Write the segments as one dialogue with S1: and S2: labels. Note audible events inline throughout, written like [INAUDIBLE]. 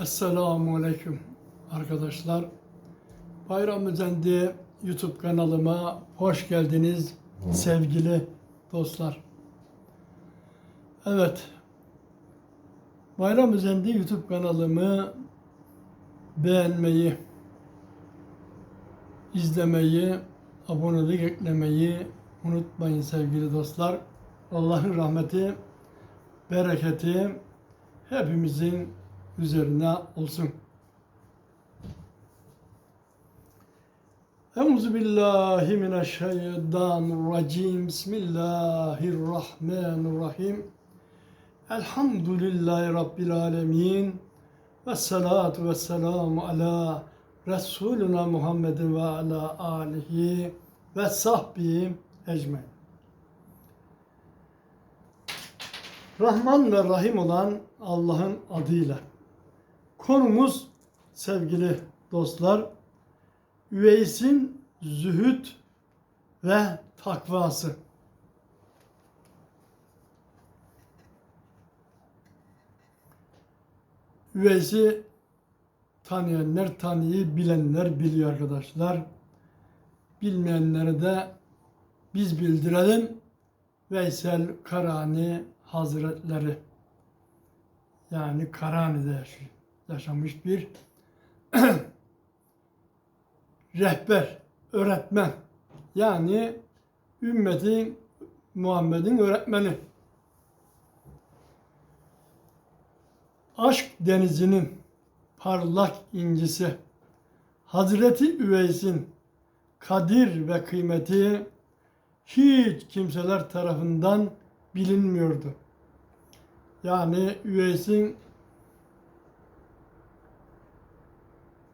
S1: Esselamu Aleyküm arkadaşlar. Bayram Özendi YouTube kanalıma hoş geldiniz sevgili dostlar. Evet, Bayram Özendi YouTube kanalımı beğenmeyi, izlemeyi, abonelik eklemeyi unutmayın sevgili dostlar. Allah'ın rahmeti, bereketi hepimizin üzerine olsun. Euzu billahi mineşşeytanirracim. Bismillahirrahmanirrahim. Elhamdülillahi rabbil alamin. Ve salatu ve selamu ala Resuluna Muhammedin ve ala alihi ve sahbihi ecmaîn. Rahman ve Rahim olan Allah'ın adıyla. Konumuz sevgili dostlar, Üveys'in zühüt ve takvası. Üveys'i tanıyanlar tanıyı, bilenler biliyor arkadaşlar. Bilmeyenlere de biz bildirelim. Veysel Karani Hazretleri yani Karani'de yaş- yaşamış bir [CLEARS THROAT] rehber, öğretmen. Yani ümmetin Muhammed'in öğretmeni. Aşk denizinin parlak incisi Hazreti Üveys'in kadir ve kıymeti hiç kimseler tarafından bilinmiyordu. Yani Üveys'in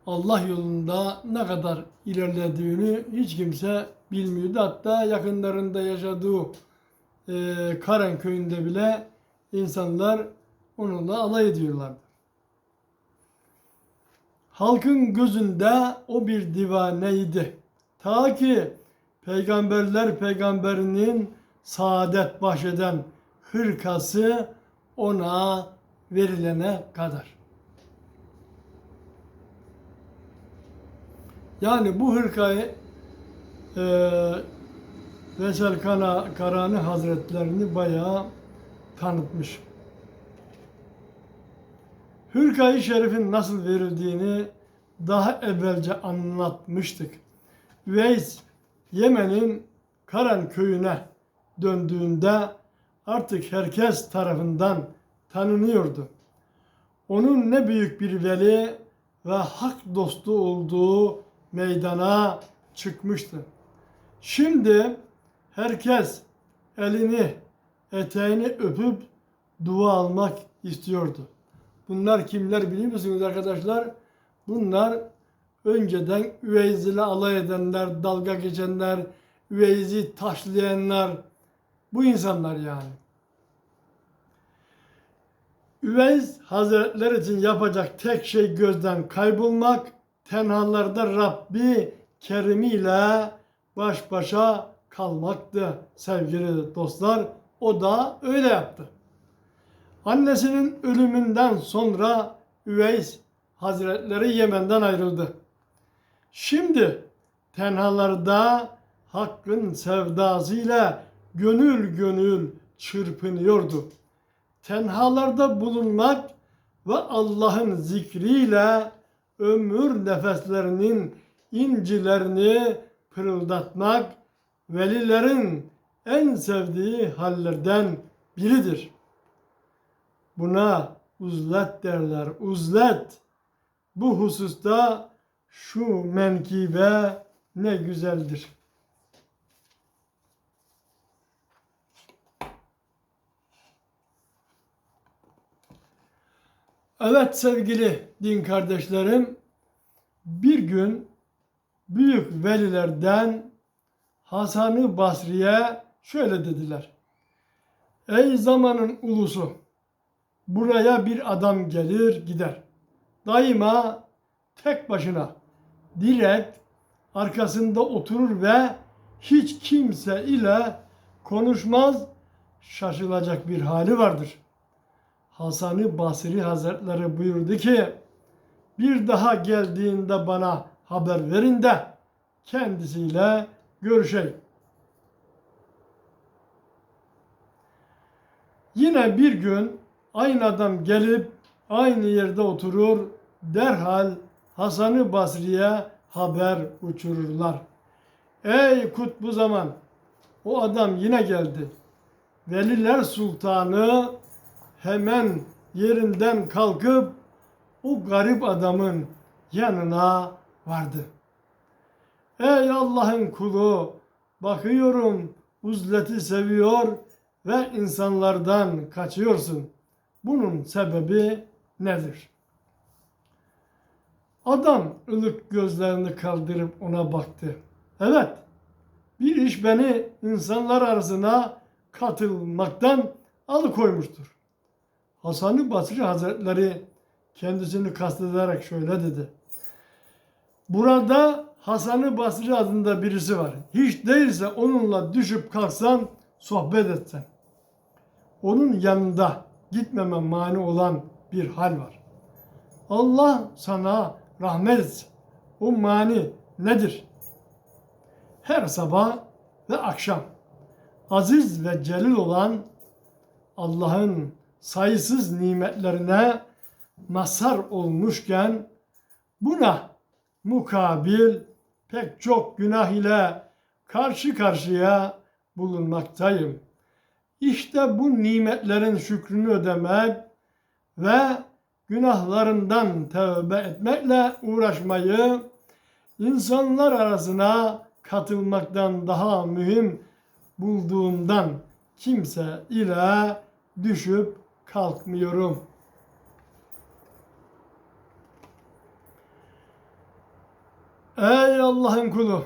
S1: Allah yolunda ne kadar ilerlediğini hiç kimse bilmiyordu. Hatta yakınlarında yaşadığı e, Karen köyünde bile insanlar onunla alay ediyorlardı. Halkın gözünde o bir divaneydi. Ta ki peygamberler peygamberinin saadet bahşeden hırkası ona verilene kadar. Yani bu hırkayı e, Vesel Kana, Karani Hazretlerini bayağı tanıtmış. Hırkayı Şerif'in nasıl verildiğini daha evvelce anlatmıştık. Üveys Yemen'in Karan köyüne döndüğünde artık herkes tarafından tanınıyordu. Onun ne büyük bir veli ve hak dostu olduğu meydana çıkmıştı. Şimdi herkes elini, eteğini öpüp dua almak istiyordu. Bunlar kimler biliyor musunuz arkadaşlar? Bunlar önceden Üveys ile alay edenler, dalga geçenler, Üveys'i taşlayanlar, bu insanlar yani. Üveys Hazretleri için yapacak tek şey gözden kaybolmak, tenhalarda Rabbi Kerim ile baş başa kalmaktı sevgili dostlar. O da öyle yaptı. Annesinin ölümünden sonra Üveys Hazretleri Yemen'den ayrıldı. Şimdi tenhalarda Hakk'ın sevdasıyla gönül gönül çırpınıyordu. Tenhalarda bulunmak ve Allah'ın zikriyle ömür nefeslerinin incilerini pırıldatmak velilerin en sevdiği hallerden biridir. Buna uzlet derler, uzlet. Bu hususta şu menkibe ne güzeldir. Evet sevgili din kardeşlerim, bir gün büyük velilerden Hasan-ı Basri'ye şöyle dediler. Ey zamanın ulusu, buraya bir adam gelir gider. Daima tek başına direkt arkasında oturur ve hiç kimse ile konuşmaz şaşılacak bir hali vardır. Hasan-ı Basri Hazretleri buyurdu ki bir daha geldiğinde bana haber verin de kendisiyle görüşeyim. Yine bir gün aynı adam gelip aynı yerde oturur, derhal Hasan-ı Basri'ye haber uçururlar. Ey kutbu zaman! O adam yine geldi. Veliler Sultanı hemen yerinden kalkıp o garip adamın yanına vardı. Ey Allah'ın kulu! Bakıyorum uzleti seviyor ve insanlardan kaçıyorsun. Bunun sebebi nedir? Adam ılık gözlerini kaldırıp ona baktı. Evet, bir iş beni insanlar arasına katılmaktan alıkoymuştur. Hasan-ı Basri Hazretleri kendisini kastederek şöyle dedi. Burada Hasan-ı Basri adında birisi var. Hiç değilse onunla düşüp kalksan, sohbet etsen. Onun yanında gitmeme mani olan bir hal var. Allah sana rahmet etsin. O mani nedir? Her sabah ve akşam aziz ve celil olan Allah'ın sayısız nimetlerine mazhar olmuşken buna mukabil pek çok günah ile karşı karşıya bulunmaktayım. İşte bu nimetlerin şükrünü ödemek ve günahlarından tövbe etmekle uğraşmayı insanlar arasına katılmaktan daha mühim bulduğumdan kimse ile düşüp kalkmıyorum. Ey Allah'ın kulu!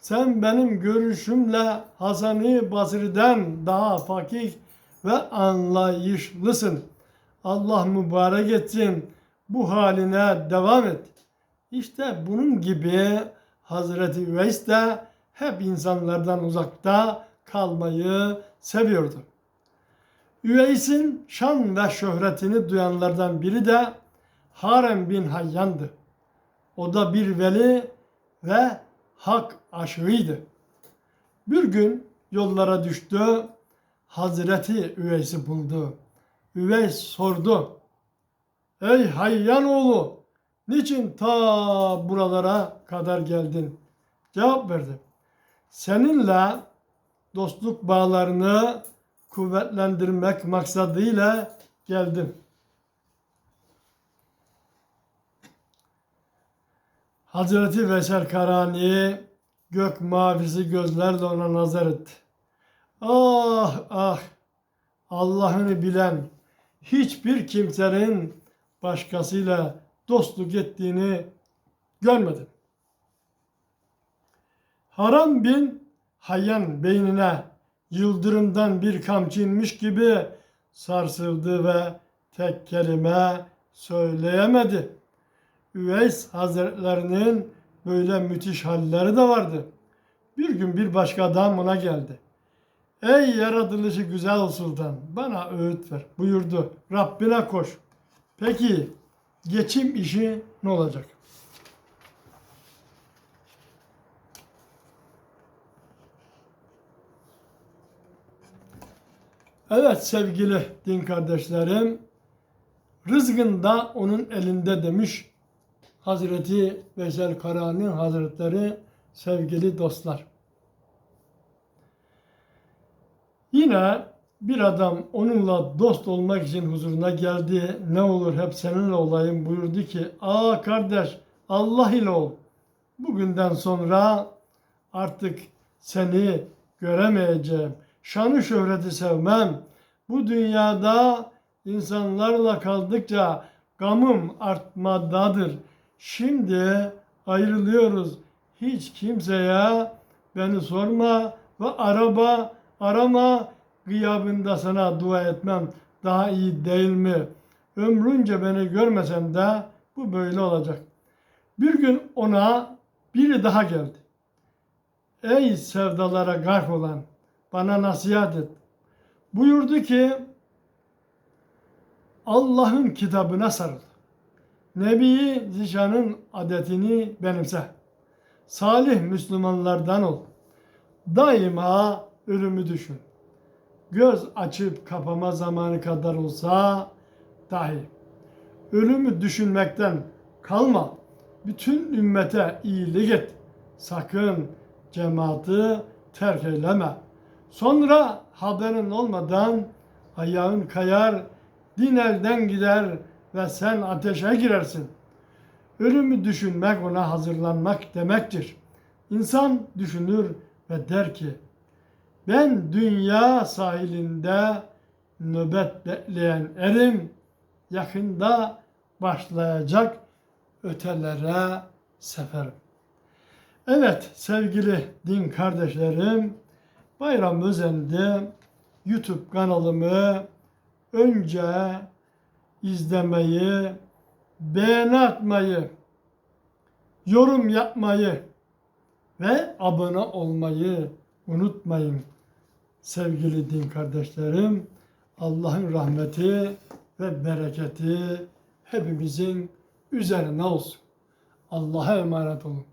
S1: Sen benim görüşümle Hasan-ı Basri'den daha fakih ve anlayışlısın. Allah mübarek etsin. Bu haline devam et. İşte bunun gibi Hazreti Üveys de hep insanlardan uzakta kalmayı seviyordu. Üveys'in şan ve şöhretini duyanlardan biri de Harem bin Hayyan'dı. O da bir veli ve hak aşığıydı. Bir gün yollara düştü, Hazreti Üveys'i buldu. Üveys sordu. Ey Hayyan oğlu, niçin ta buralara kadar geldin? Cevap verdi. Seninle dostluk bağlarını kuvvetlendirmek maksadıyla geldim. Hazreti Veser Karani gök mavisi gözlerle ona nazar etti. Ah ah Allah'ını bilen hiçbir kimsenin başkasıyla dostluk ettiğini görmedim. Haram bin Hayyan beynine yıldırımdan bir kamçı inmiş gibi sarsıldı ve tek kelime söyleyemedi. Üveys Hazretlerinin böyle müthiş halleri de vardı. Bir gün bir başka adam ona geldi. Ey yaratılışı güzel sultan bana öğüt ver buyurdu. Rabbine koş. Peki geçim işi ne olacak? Evet sevgili din kardeşlerim, rızkın da onun elinde demiş Hazreti Veysel Karani Hazretleri sevgili dostlar. Yine bir adam onunla dost olmak için huzuruna geldi. Ne olur hep seninle olayım buyurdu ki, aa kardeş Allah ile ol. Bugünden sonra artık seni göremeyeceğim. Şanı şöhreti sevmem. Bu dünyada insanlarla kaldıkça gamım artmadadır. Şimdi ayrılıyoruz. Hiç kimseye beni sorma ve araba arama gıyabında sana dua etmem daha iyi değil mi? Ömrünce beni görmesen de bu böyle olacak. Bir gün ona biri daha geldi. Ey sevdalara gark olan bana nasihat et. Buyurdu ki Allah'ın kitabına sarıl. Nebi Zişan'ın adetini benimse. Salih Müslümanlardan ol. Daima ölümü düşün. Göz açıp kapama zamanı kadar olsa dahi. Ölümü düşünmekten kalma. Bütün ümmete iyilik et. Sakın cemaati terk eyleme. Sonra haberin olmadan ayağın kayar, din elden gider ve sen ateşe girersin. Ölümü düşünmek ona hazırlanmak demektir. İnsan düşünür ve der ki, ben dünya sahilinde nöbet bekleyen erim, yakında başlayacak ötelere seferim. Evet sevgili din kardeşlerim, bayram özelinde YouTube kanalımı önce izlemeyi, beğeni atmayı, yorum yapmayı ve abone olmayı unutmayın. Sevgili din kardeşlerim, Allah'ın rahmeti ve bereketi hepimizin üzerine olsun. Allah'a emanet olun.